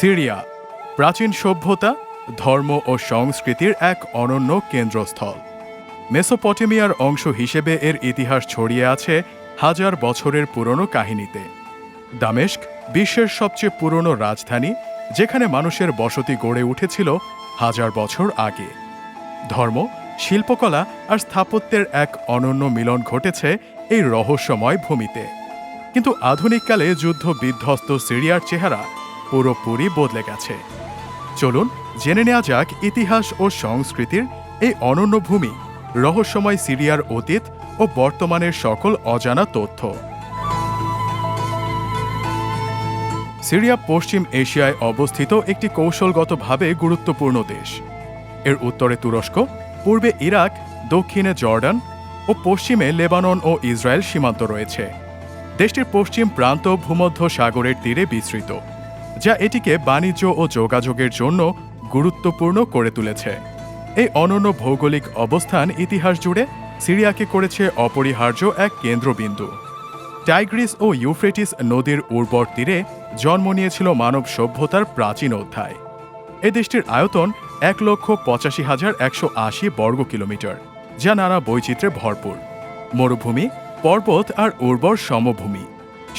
Syria, প্রাচীন সভ্যতা, ধর্ম ও সংস্কৃতির এক অনন্য কেন্দ্রস্থল। মেসোপটেমিয়ার অংশ হিসেবে এর ইতিহাস ছড়িয়ে আছে হাজার বছরের পুরনো কাহিনীতে। দামেস্ক, বিশ্বের সবচেয়ে পুরনো রাজধানী, যেখানে মানুষের বসতি গড়ে উঠেছিল হাজার বছর আগে। ধর্ম, শিল্পকলা আর স্থাপত্যের এক অনন্য মিলন ঘটেছে এই রহস্যময় ভূমিতে। কিন্তু আধুনিককালে যুদ্ধ বিধ্বস্ত সিরিয়ার চেহারা পুরোপুরি বদলে গেছে। চলুন জেনে নেওয়া যাক ইতিহাস ও সংস্কৃতির এই অনন্য ভূমি, রহস্যময় সিরিয়ার অতীত ও বর্তমানের সকল অজানা তথ্য। সিরিয়া পশ্চিম এশিয়ায় অবস্থিত একটি কৌশলগতভাবে গুরুত্বপূর্ণ দেশ। এর উত্তরে তুরস্ক, পূর্বে ইরাক, দক্ষিণে জর্ডান ও পশ্চিমে লেবানন ও ইসরায়েল সীমান্ত রয়েছে। দেশটির পশ্চিম প্রান্ত ভূমধ্য সাগরের তীরে বিস্তৃত। যা এটিকে বাণিজ্য ও যোগাযোগের জন্য গুরুত্বপূর্ণ করে তুলেছে। এই অনন্য ভৌগোলিক অবস্থান ইতিহাস জুড়ে সিরিয়াকে করেছে অপরিহার্য এক কেন্দ্রবিন্দু। টাইগ্রিস ও ইউফ্রেটিস নদীর উর্বর তীরে জন্ম নিয়েছিল মানব সভ্যতার প্রাচীন অধ্যায়। এ দেশটির আয়তন এক লক্ষ পঁচাশি হাজার একশো আশি বর্গ কিলোমিটার, যা নানা বৈচিত্র্যে ভরপুর। মরুভূমি, পর্বত আর উর্বর সমভূমি।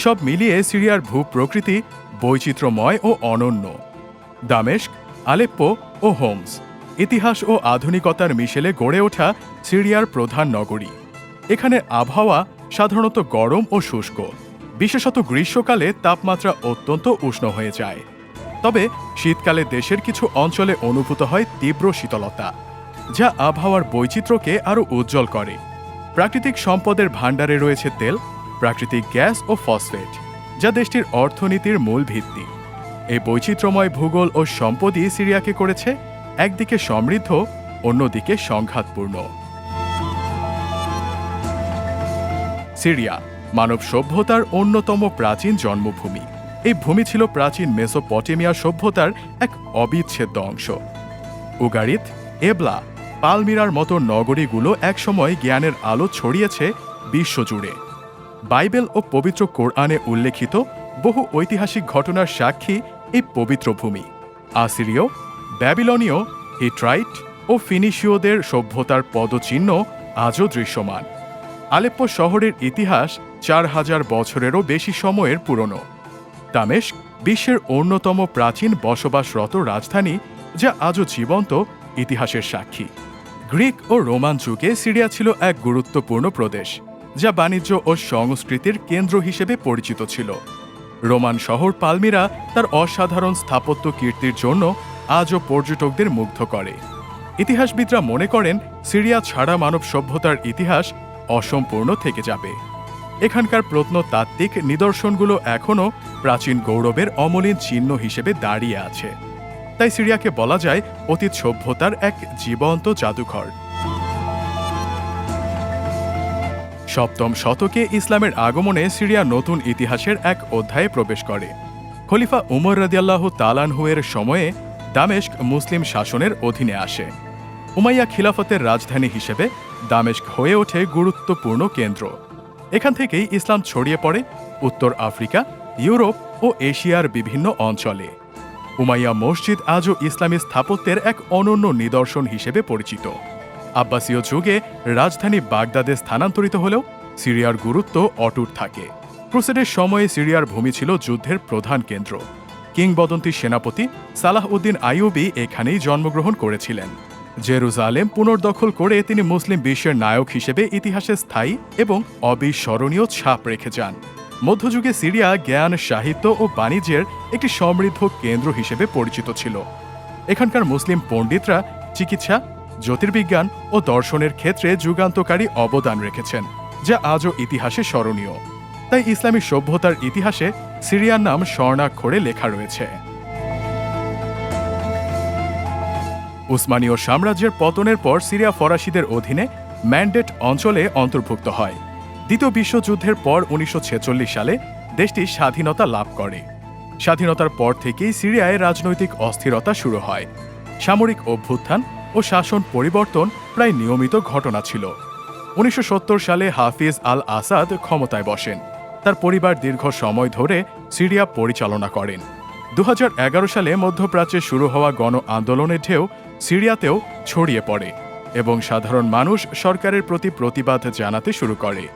সব মিলিয়ে সিরিয়ার ভূপ্রকৃতি বৈচিত্র্যময় ও অনন্য। দামেস্ক, আলেপ্পো ও হোমস ইতিহাস ও আধুনিকতার মিশেলে গড়ে ওঠা সিরিয়ার প্রধান নগরী। এখানে আবহাওয়া সাধারণত গরম ও শুষ্ক। বিশেষত গ্রীষ্মকালে তাপমাত্রা অত্যন্ত উষ্ণ হয়ে যায়। তবে শীতকালে দেশের কিছু অঞ্চলে অনুভূত হয় তীব্র শীতলতা, যা আবহাওয়ার বৈচিত্র্যকে আরও উজ্জ্বল করে। প্রাকৃতিক সম্পদের ভাণ্ডারে রয়েছে তেল প্রাকৃতিক গ্যাস ও ফসফেট, যা দেশটির অর্থনীতির মূল ভিত্তি। এই বৈচিত্র্যময় ভূগোল ও সম্পদই সিরিয়াকে করেছে, একদিকে সমৃদ্ধ, অন্যদিকে সংঘাতপূর্ণ। সিরিয়া, মানব সভ্যতার অন্যতম প্রাচীন জন্মভূমি। এই ভূমি ছিল প্রাচীন মেসোপটেমিয়া সভ্যতার এক অবিচ্ছেদ্য অংশ। উগারিত, এবলা, পালমিরার মতো নগরীগুলো একসময় জ্ঞানের আলো ছড়িয়েছে বিশ্বজুড়ে। বাইবেল ও পবিত্র কোরআনে উল্লেখিত বহু ঐতিহাসিক ঘটনার সাক্ষী এই পবিত্র ভূমি। আসিরীয়, ব্যাবিলনীয়, হিট্রাইট ও ফিনিশীয়দের সভ্যতার পদচিহ্ন আজও দৃশ্যমান। আলেপ্পো শহরের ইতিহাস চার হাজার বছরেরও বেশি সময়ের পুরনো। দামেস্ক বিশ্বের অন্যতম প্রাচীন বসবাসরত রাজধানী যা আজও জীবন্ত ইতিহাসের সাক্ষী। গ্রিক ও রোমান যুগে সিরিয়া ছিল এক গুরুত্বপূর্ণ প্রদেশ। যা বাণিজ্য ও সংস্কৃতির কেন্দ্র হিসেবে পরিচিত ছিল। রোমান শহর পালমিরা তার অসাধারণ স্থাপত্য কীর্তির জন্য আজও পর্যটকদের মুগ্ধ করে। ইতিহাসবিদরা মনে করেন, সিরিয়া ছাড়া মানব সভ্যতার ইতিহাস অসম্পূর্ণ থেকে যাবে। এখানকার প্রত্নতাত্ত্বিক নিদর্শনগুলো এখনও প্রাচীন গৌরবের অমলিন চিহ্ন হিসেবে দাঁড়িয়ে আছে। তাই সিরিয়াকে বলা যায় অতীত সভ্যতার এক জীবন্ত জাদুঘর। সপ্তম শতকে ইসলামের আগমনে সিরিয়া নতুন ইতিহাসের এক অধ্যায়ে প্রবেশ করে। খলিফা উমর রদিয়াল্লাহ তালানহুয়ের সময়ে দামেস্ক মুসলিম শাসনের অধীনে আসে। উমাইয়া খিলাফতের রাজধানী হিসেবে দামেস্ক হয়ে ওঠে গুরুত্বপূর্ণ কেন্দ্র। এখান থেকেই ইসলাম ছড়িয়ে পড়ে উত্তর আফ্রিকা, ইউরোপ ও এশিয়ার বিভিন্ন অঞ্চলে। উমাইয়া মসজিদ আজও ইসলামী স্থাপত্যের এক অনন্য নিদর্শন হিসেবে পরিচিত। আব্বাসীয় যুগে রাজধানী বাগদাদে স্থানান্তরিত হলেও সিরিয়ার গুরুত্ব অটুট থাকে। ক্রুসেডের সময়ে সিরিয়ার ভূমি ছিল যুদ্ধের প্রধান কেন্দ্র। কিংবদন্তি সেনাপতি সালাহ উদ্দিন আইয়ুবি এখানেই জন্মগ্রহণ করেছিলেন। জেরুজালেম পুনর্দখল করে তিনি মুসলিম বিশ্বের নায়ক হিসেবে ইতিহাসে স্থায়ী এবং অবিস্মরণীয় ছাপ রেখে যান। মধ্যযুগে সিরিয়া জ্ঞান, সাহিত্য ও বাণিজ্যের একটি সমৃদ্ধ কেন্দ্র হিসেবে পরিচিত ছিল। এখানকার মুসলিম পণ্ডিতরা চিকিৎসা জ্যোতির্বিজ্ঞান ও দর্শনের ক্ষেত্রে যুগান্তকারী অবদান রেখেছেন, যা আজও ইতিহাসে স্মরণীয়। তাই ইসলামী সভ্যতার ইতিহাসে সিরিয়ার নাম স্বর্ণাক্ষরে লেখা রয়েছে। উসমানীয় সাম্রাজ্যের পতনের পর সিরিয়া ফরাসিদের অধীনে ম্যান্ডেট অঞ্চলে অন্তর্ভুক্ত হয়। দ্বিতীয় বিশ্বযুদ্ধের পর উনিশশো ছেচল্লিশ সালে দেশটি স্বাধীনতা লাভ করে। স্বাধীনতার পর থেকেই সিরিয়ায় রাজনৈতিক অস্থিরতা শুরু হয়। সামরিক অভ্যুত্থান ও শাসন পরিবর্তন প্রায় নিয়মিত ঘটনা ছিল। উনিশশো সত্তর সালে হাফিজ আল আসাদ ক্ষমতায় বসেন। তার পরিবার দীর্ঘ সময় ধরে সিরিয়া পরিচালনা করেন। দু হাজার এগারো সালে মধ্যপ্রাচ্যে শুরু হওয়া গণ আন্দোলনের ঢেউ সিরিয়াতেও ছড়িয়ে পড়ে এবং সাধারণ মানুষ সরকারের প্রতি প্রতিবাদ জানাতে শুরু করে।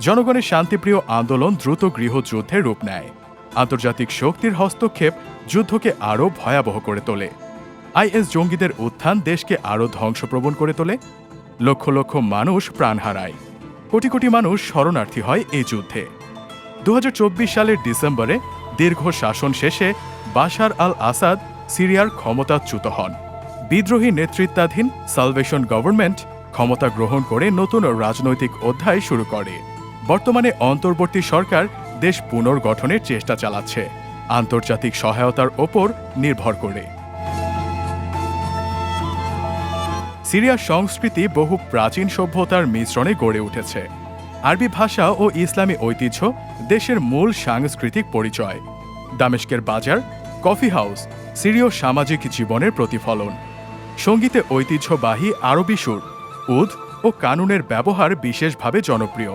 জনগণের শান্তিপ্রিয় আন্দোলন দ্রুত গৃহযুদ্ধে রূপ নেয়। আন্তর্জাতিক শক্তির হস্তক্ষেপ যুদ্ধকে আরও ভয়াবহ করে তোলে। আইএস জঙ্গিদের উত্থান দেশকে আরও ধ্বংসপ্রবণ করে তোলে। লক্ষ লক্ষ মানুষ প্রাণ হারায়। কোটি কোটি মানুষ শরণার্থী হয় এই যুদ্ধে। দু হাজার চব্বিশ সালের ডিসেম্বরে দীর্ঘ শাসন শেষে বাশার আল আসাদ সিরিয়ার ক্ষমতাচ্যুত হন। বিদ্রোহী নেতৃত্বাধীন সালভেশন গভর্নমেন্ট ক্ষমতা গ্রহণ করে নতুন রাজনৈতিক অধ্যায় শুরু করে। বর্তমানে অন্তর্বর্তী সরকার দেশ পুনর্গঠনের চেষ্টা চালাচ্ছে। আন্তর্জাতিক সহায়তার ওপর নির্ভর করে। সিরিয়ার সংস্কৃতি বহু প্রাচীন সভ্যতার মিশ্রণে গড়ে উঠেছে। আরবি ভাষা ও ইসলামী ঐতিহ্য দেশের মূল সাংস্কৃতিক পরিচয়। দামেস্কের বাজার, কফি হাউস, সিরীয় সামাজিক জীবনের প্রতিফলন। সঙ্গীতে ঐতিহ্যবাহী আরবি সুর, উদ ও কানুনের ব্যবহার বিশেষভাবে জনপ্রিয়।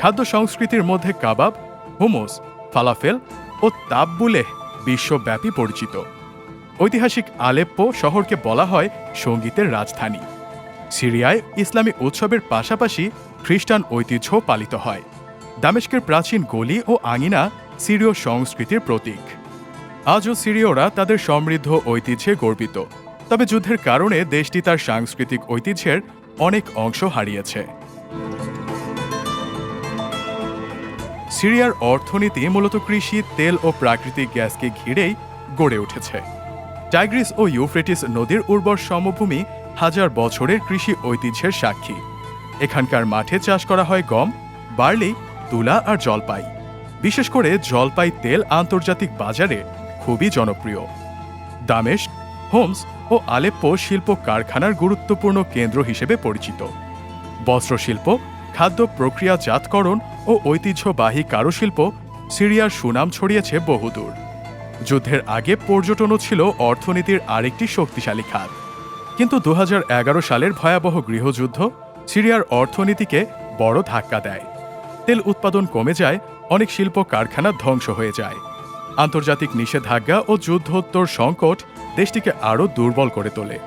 খাদ্য সংস্কৃতির মধ্যে কাবাব হুমোস ফালাফেল ও তাববুলেহ বিশ্বব্যাপী পরিচিত। ঐতিহাসিক আলেপ্পো শহরকে বলা হয় সঙ্গীতের রাজধানী। সিরিয়ায় ইসলামী উৎসবের পাশাপাশি খ্রিস্টান ঐতিহ্য পালিত হয়। দামেস্কের প্রাচীন গলি ও আঙিনা সিরীয় সংস্কৃতির প্রতীক। আজও সিরীয়রা তাদের সমৃদ্ধ ঐতিহ্যে গর্বিত। তবে যুদ্ধের কারণে দেশটি তার সাংস্কৃতিক ঐতিহ্যের অনেক অংশ হারিয়েছে। সিরিয়ার অর্থনীতি মূলত কৃষি, তেল ও প্রাকৃতিক গ্যাসকে ঘিরেই গড়ে উঠেছে। টাইগ্রিস ও ইউফ্রেটিস নদীর উর্বর সমভূমি হাজার বছরের কৃষি ঐতিহ্যের সাক্ষী। এখানকার মাঠে চাষ করা হয় গম, বার্লি, তুলা আর জলপাই। বিশেষ করে জলপাই তেল আন্তর্জাতিক বাজারে খুবই জনপ্রিয়। দামেশ হোমস ও আলেপ্পো শিল্প কারখানার গুরুত্বপূর্ণ কেন্দ্র হিসেবে পরিচিত। বস্ত্রশিল্প, খাদ্য প্রক্রিয়াজাতকরণ ও ঐতিহ্যবাহী কারুশিল্প সিরিয়ার সুনাম ছড়িয়েছে বহুদূর। যুদ্ধের আগে পর্যটনও ছিল অর্থনীতির আরেকটি শক্তিশালী খাত। কিন্তু দু হাজার এগারো সালের ভয়াবহ গৃহযুদ্ধ সিরিয়ার অর্থনীতিকে বড় ধাক্কা দেয়। তেল উৎপাদন কমে যায়, অনেক শিল্প কারখানা ধ্বংস হয়ে যায়। আন্তর্জাতিক নিষেধাজ্ঞা ও যুদ্ধোত্তর সংকট দেশটিকে আরও দুর্বল করে তোলে।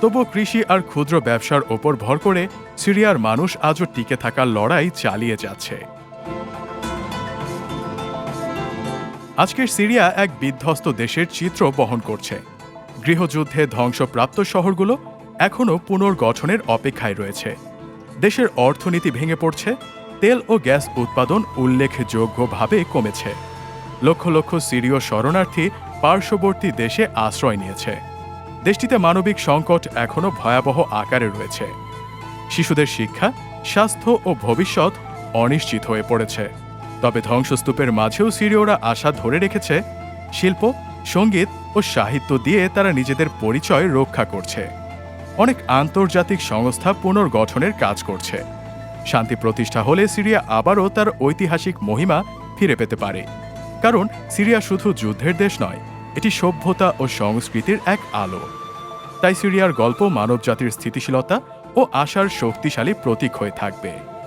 তবুও কৃষি আর ক্ষুদ্র ব্যবসার ওপর ভর করে সিরিয়ার মানুষ আজও টিকে থাকার লড়াই চালিয়ে যাচ্ছে। আজকের সিরিয়া এক বিধ্বস্ত দেশের চিত্র বহন করছে। গৃহযুদ্ধে ধ্বংসপ্রাপ্ত শহরগুলো এখনও পুনর্গঠনের অপেক্ষায় রয়েছে। দেশের অর্থনীতি ভেঙে পড়ছে, তেল ও গ্যাস উৎপাদন উল্লেখযোগ্যভাবে কমেছে। লক্ষ লক্ষ সিরীয় শরণার্থী পার্শ্ববর্তী দেশে আশ্রয় নিয়েছে। দেশটিতে মানবিক সংকট এখনও ভয়াবহ আকারে রয়েছে। শিশুদের শিক্ষা, স্বাস্থ্য ও ভবিষ্যৎ অনিশ্চিত হয়ে পড়েছে। তবে ধ্বংসস্তূপের মাঝেও সিরীয়রা আশা ধরে রেখেছে, শিল্প, সংগীত ও সাহিত্য দিয়ে তারা নিজেদের পরিচয় রক্ষা করছে। অনেক আন্তর্জাতিক সংস্থা পুনর্গঠনের কাজ করছে। শান্তি প্রতিষ্ঠা হলে সিরিয়া আবারও তার ঐতিহাসিক মহিমা ফিরে পেতে পারে। কারণ সিরিয়া শুধু যুদ্ধের দেশ নয়, এটি সভ্যতা ও সংস্কৃতির এক আলো। তাই সিরিয়ার গল্প মানবজাতির স্থিতিশীলতা ও আশার শক্তিশালী প্রতীক হয়ে থাকবে।